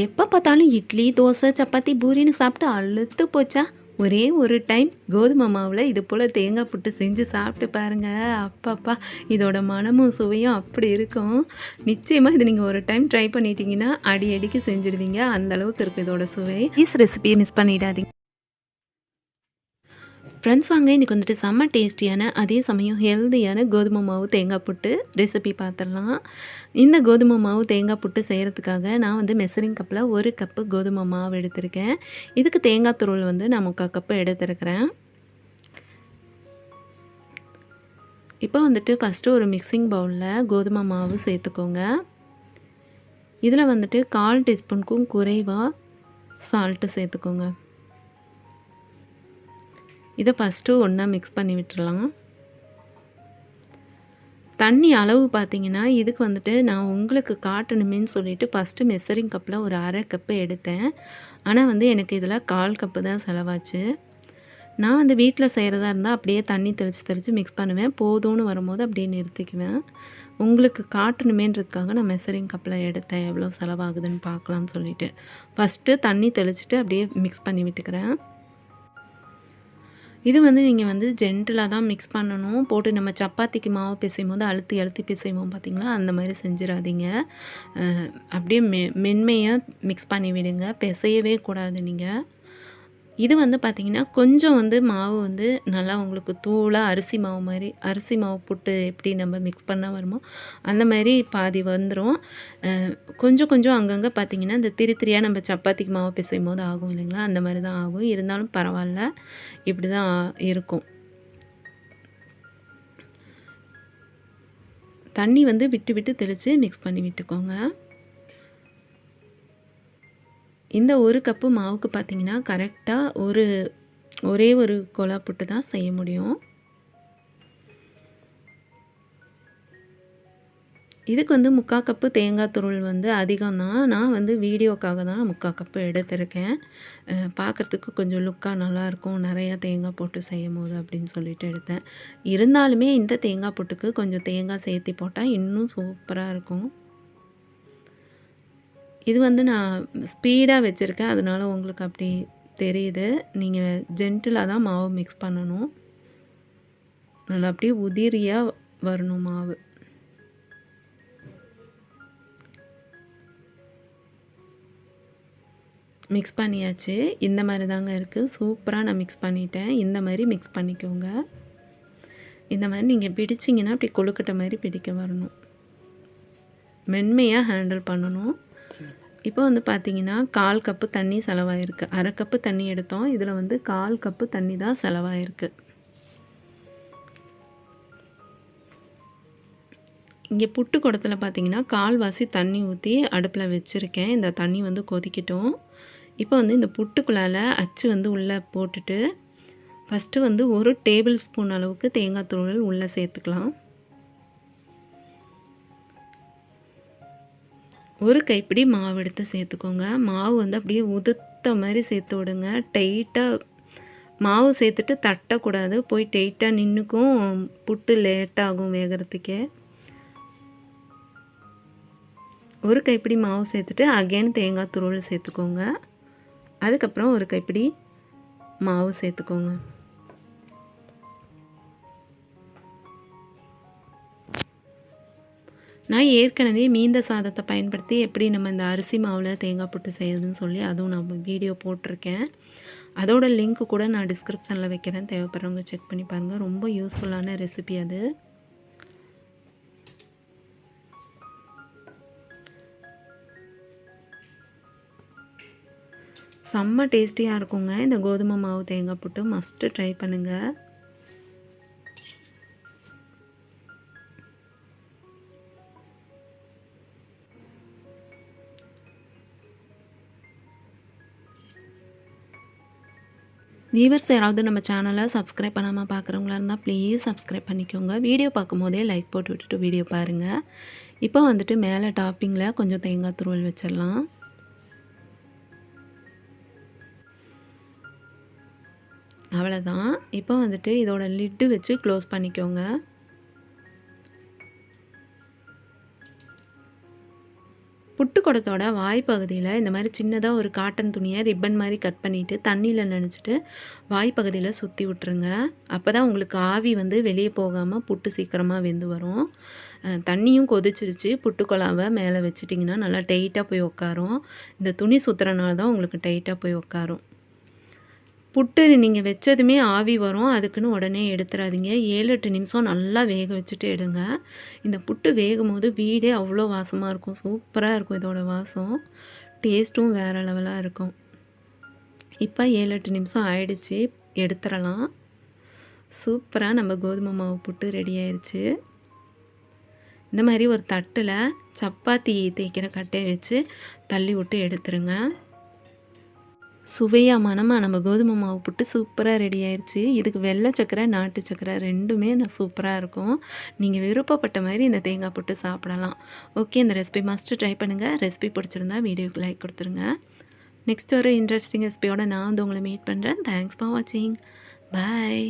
எப்போ பார்த்தாலும் இட்லி தோசை சப்பாத்தி பூரின்னு சாப்பிட்டு அழுத்து போச்சா? ஒரே ஒரு டைம் கோதுமை மாவில் இது போல் தேங்காய் புட்டு செஞ்சு சாப்பிட்டு பாருங்கள் அப்பப்பா இதோட மனமும் சுவையும் அப்படி இருக்கும். நிச்சயமாக இது நீங்கள் ஒரு டைம் ட்ரை பண்ணிட்டீங்கன்னா அடி அடிக்கு செஞ்சுடுவீங்க. அந்த அளவுக்கு இருக்கும் இதோட சுவை. ப்ளீஸ் ரெசிபியை மிஸ் பண்ணிடாதீங்க. ஃப்ரெண்ட்ஸ் வாங்க இன்றைக்கி வந்துட்டு செம்ம டேஸ்டியான அதே சமயம் ஹெல்த்தியான கோதுமை மாவு தேங்காய் புட்டு ரெசிபி பார்த்துடலாம் இந்த கோதுமை மாவு தேங்காய் புட்டு செய்கிறதுக்காக நான் வந்து மெசரிங் கப்பில் ஒரு கப்பு கோதுமை மாவு எடுத்திருக்கேன். இதுக்கு தேங்காய் துருள் வந்து நான் முக்கால் கப்பு எடுத்திருக்கிறேன். இப்போ வந்துட்டு ஃபஸ்ட்டு ஒரு மிக்சிங் பவுலில் கோதுமை மாவு சேர்த்துக்கோங்க. இதில் வந்துட்டு கால் டீஸ்பூனுக்கும் குறைவாக சால்ட்டு சேர்த்துக்கோங்க. இதை ஃபஸ்ட்டு ஒன்றா மிக்ஸ் பண்ணி விட்டுடலாம் தண்ணி அளவு பார்த்தீங்கன்னா இதுக்கு வந்துட்டு நான் உங்களுக்கு காட்டணுமேன்னு சொல்லிட்டு ஃபஸ்ட்டு மெசரிங் கப்பில் ஒரு அரை கப்பு எடுத்தேன். ஆனால் வந்து எனக்கு இதில் கால் கப்பு தான் செலவாச்சு. நான் வந்து வீட்டில் செய்கிறதா இருந்தால் அப்படியே தண்ணி தெளித்து தெளித்து மிக்ஸ் பண்ணுவேன். போதும்னு வரும்போது அப்படியே நிறுத்திக்குவேன். உங்களுக்கு காட்டணுமேன்றதுக்காக நான் மெசரிங் கப்பில் எடுத்தேன். எவ்வளோ செலவாகுதுன்னு பார்க்கலாம்னு சொல்லிட்டு. ஃபஸ்ட்டு தண்ணி தெளிச்சுட்டு அப்படியே மிக்ஸ் பண்ணி விட்டுக்கிறேன். இது வந்து நீங்கள் வந்து ஜென்டலாக தான் மிக்ஸ் பண்ணணும். போட்டு நம்ம சப்பாத்திக்கு மாவு பிசையும் போது அழுத்தி அழுத்தி பிசைவோம் பார்த்தீங்களா அந்த மாதிரி செஞ்சிடாதீங்க. அப்படியே மெ மென்மையாக மிக்ஸ் பண்ணி விடுங்க. பிசையவே கூடாது நீங்கள் இது வந்து பார்த்திங்கன்னா கொஞ்சம் வந்து மாவு வந்து நல்லா உங்களுக்கு தூளாக அரிசி மாவு மாதிரி அரிசி மாவு புட்டு எப்படி நம்ம மிக்ஸ் பண்ணால் வருமோ அந்த மாதிரி பாதி வந்துடும் கொஞ்சம் கொஞ்சம் அங்கங்கே பார்த்தீங்கன்னா இந்த திரி திரியாக நம்ம சப்பாத்திக்கு மாவு பிசையும் போது ஆகும் இல்லைங்களா? அந்த மாதிரி தான் ஆகும். இருந்தாலும் பரவாயில்ல இப்படி தான் இருக்கும். தண்ணி வந்து விட்டு விட்டு தெளித்து மிக்ஸ் பண்ணி விட்டுக்கோங்க. இந்த ஒரு கப்பு மாவுக்கு பார்த்தீங்கன்னா கரெக்டாக ஒரு ஒரே ஒரு கொலா புட்டு தான் செய்ய முடியும். இதுக்கு வந்து முக்கால் கப்பு தேங்காய் துருள் வந்து அதிகம் தான். நான் வந்து வீடியோக்காக தான் முக்கால் கப்பு எடுத்திருக்கேன். பார்க்குறதுக்கு பார்க்கறதுக்கு கொஞ்சம் லுக்காக நல்லாயிருக்கும் நிறையா தேங்காய் போட்டு செய்யும் போது அப்படின்னு சொல்லிட்டு எடுத்தேன். இருந்தாலுமே இந்த தேங்காய் புட்டுக்கு கொஞ்சம் தேங்காய் சேர்த்தி போட்டால் இன்னும் சூப்பராக இருக்கும். இது வந்து நான் ஸ்பீடாக வச்சுருக்கேன். அதனால உங்களுக்கு அப்படி தெரியுது. நீங்கள் ஜென்டிலாக தான் மாவு மிக்ஸ் பண்ணணும். நல்லா அப்படியே உதிரியாக வரணும் மாவு. மிக்ஸ் பண்ணியாச்சு. இந்த மாதிரி தாங்க இருக்குது சூப்பராக நான் மிக்ஸ் பண்ணிட்டேன். இந்த மாதிரி மிக்ஸ் பண்ணிக்கோங்க. இந்த மாதிரி நீங்கள் பிடிச்சிங்கன்னா அப்படி கொழுக்கட்டை மாதிரி பிடிக்க வரணும். மென்மையாக ஹேண்டில் பண்ணணும். இப்போ வந்து பார்த்தீங்கன்னா கால் கப்பு தண்ணி செலவாயிருக்கு. அரை கப்பு தண்ணி எடுத்தோம். இதில் வந்து கால் கப்பு தண்ணி தான் செலவாயிருக்கு. இங்கே புட்டு குடத்தில் பார்த்தீங்கன்னா கால்வாசி தண்ணி ஊற்றி அடுப்பில் வச்சுருக்கேன். இந்த தண்ணி வந்து கொதிக்கட்டும். இப்போ வந்து இந்த புட்டுக்குள்ளால் அச்சு வந்து உள்ளே போட்டுட்டு ஃபஸ்ட்டு வந்து ஒரு டேபிள் ஸ்பூன் அளவுக்கு தேங்காய் தூள் உள்ளே சேர்த்துக்கலாம். ஒரு கைப்பிடி மாவு எடுத்து சேர்த்துக்கோங்க. மாவு வந்து அப்படியே உதுத்த மாதிரி சேர்த்து விடுங்க. டைட்டாக மாவு சேர்த்துட்டு தட்டக்கூடாது போய் டைட்டாக நின்றுக்கும் புட்டு லேட்டாகும் வேகிறதுக்கே. ஒரு கைப்பிடி மாவு சேர்த்துட்டு அகைன் தேங்காய் துருவல் சேர்த்துக்கோங்க. அதுக்கப்புறம் ஒரு கைப்பிடி மாவு சேர்த்துக்கோங்க. நான் ஏற்கனவே மீந்த சாதத்தை பயன்படுத்தி எப்படி நம்ம இந்த அரிசி மாவில் தேங்காய் புட்டு செய்யறதுன்னு சொல்லி அதுவும் நான் வீடியோ போட்டிருக்கேன். அதோட லிங்க் கூட நான் டிஸ்கிரிப்ஷனில் வைக்கிறேன். தேவைப்படுறவங்க செக் பண்ணி பாருங்கள் ரொம்ப யூஸ்ஃபுல்லான ரெசிபி அது. செம்ம டேஸ்டியாக இருக்குங்க. இந்த கோதுமை மாவு தேங்காய் புட்டு மஸ்ட்டு ட்ரை பண்ணுங்கள் வியூவர்ஸ் யாராவது நம்ம சேனலை சப்ஸ்கிரைப் பண்ணாமல் பார்க்குறவங்களா இருந்தால் ப்ளீஸ் சப்ஸ்கிரைப் பண்ணிக்கோங்க. வீடியோ பார்க்கும்போதே லைக் போட்டு விட்டுட்டு வீடியோ பாருங்கள் இப்போ வந்துட்டு மேலே டாப்பிங்கில் கொஞ்சம் தேங்காய் துருவல் வச்சிடலாம். அவ்வளோதான் இப்போ வந்துட்டு இதோட லிட்டு வச்சு க்ளோஸ் பண்ணிக்கோங்க. புட்டு குடத்தோட வாய்ப்பகுதியில் இந்த மாதிரி சின்னதாக ஒரு காட்டன் துணியை ரிப்பன் மாதிரி கட் பண்ணிவிட்டு தண்ணியில் நினச்சிட்டு வாய்ப்பகுதியில் சுற்றி விட்ருங்க அப்போ தான் உங்களுக்கு ஆவி வந்து வெளியே போகாமல் புட்டு சீக்கிரமாக வெந்து வரும். தண்ணியும் கொதிச்சிருச்சு. புட்டு குழாவை மேலே வச்சிட்டிங்கன்னா நல்லா டைட்டாக போய் உட்காரும். இந்த துணி சுற்றுறனால தான் உங்களுக்கு டைட்டாக போய் உட்காரும். புட்டு நீங்கள் வச்சதுமே ஆவி வரும். அதுக்குன்னு உடனே எடுத்துடாதீங்க ஏழு எட்டு நிமிஷம் நல்லா வேக வச்சுட்டு எடுங்க. இந்த புட்டு வேகும் போது வீடே அவ்வளோ வாசமாக இருக்கும். சூப்பராக இருக்கும் இதோட வாசம். டேஸ்ட்டும் வேறு லெவலாக இருக்கும். இப்போ ஏழு எட்டு நிமிஷம் ஆயிடுச்சு. எடுத்துடலாம். சூப்பராக நம்ம கோதுமை மாவு புட்டு ரெடி ஆயிடுச்சு இந்த மாதிரி ஒரு தட்டில் சப்பாத்தி தேய்க்கிற கட்டையை வச்சு தள்ளி விட்டு எடுத்துருங்க. சுவையாக மணமாக நம்ம கோதுமை மாவு புட்டு சூப்பராக ரெடி ஆயிடுச்சு இதுக்கு வெள்ளை சக்கரை நாட்டு சக்கரை ரெண்டுமே நான் சூப்பராக இருக்கும். நீங்கள் விருப்பப்பட்ட மாதிரி இந்த தேங்காய் புட்டு சாப்பிடலாம். ஓகே இந்த ரெசிபி மஸ்ட்டு ட்ரை பண்ணுங்கள் ரெசிபி பிடிச்சிருந்தா வீடியோக்கு லைக் கொடுத்துருங்க. நெக்ஸ்ட் ஒரு இன்ட்ரெஸ்டிங் ரெசிபியோட நான் வந்து உங்களை மீட் பண்ணுறேன் தேங்க்ஸ் ஃபார் வாட்சிங் பாய்